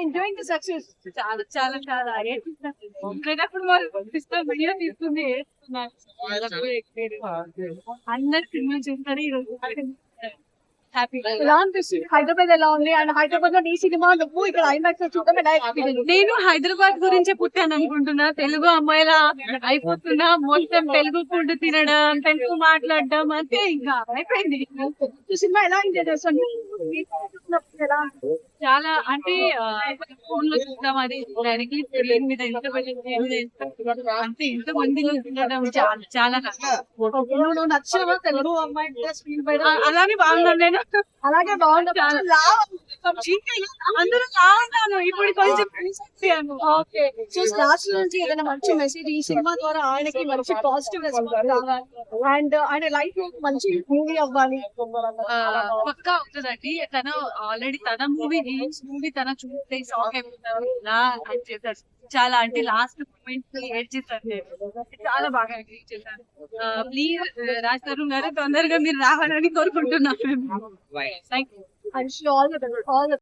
Enjoying the success చాలా చాలా చాలా. వాళ్ళు వీడియో. అందరు సినిమా చూస్తారు ఈ రోజు హ్యాపీ ఎలా అనిపిస్తుంది హైదరాబాద్ ఎలా ఉంది? అండ్ హైదరాబాద్లో నీ సినిమా నువ్వు ఇక్కడ ఐమాక్స్లో చూడడం ఎలా ఎక్స్పీరియన్స్ నేను హైదరాబాద్ గురించే పుట్టాను అనుకుంటున్నా. తెలుగు అమ్మాయిలా అయిపోతున్నా. మొత్తం తెలుగు ఫుడ్ తినడం తెలుగు మాట్లాడడం అంతే ఇంకా. అయిపోయింది. సినిమా ఎలా ఎంజాయ్ చేస్తాను చాలా అంటే ఫోన్లో చూద్దాం అది డైరెక్ట్లీ స్క్రీన్ మీద ఎంత మంది మీద ఎంత- తినడం చాలా నచ్చావా తెలుగు అమ్మాయి అలానే బాగున్నాను నేను. అలాగే బాగుంది అందరూ బాగున్నాను ఇప్పుడు కొంచెం పెంచాను. ఓకే సో లాస్ట్ నుంచి ఏదైనా మంచి మెసేజ్ ఈ సినిమా ద్వారా ఆయనకి మంచి పాజిటివ్ అండ్ ఆయన లైఫ్ మంచి మూవీ అవ్వాలి ఆ, పక్కా అవుతుందండి తను ఆల్రెడీ తన మూవీ మూవీ తన చూస్తే సాంగ్ అయిపోతారు ఇలా యాక్ట్ చేశారు చాలా అంటే లాస్ట్ మూమెంట్ ఏడ్ చేశారు నేను చాలా బాగా యాక్ట్ చేశారు ప్లీజ్ రాజ్ తరుణ్ గారు తొందరగా మీరు రావాలని కోరుకుంటున్నాను thank you I'm sure all the best. All the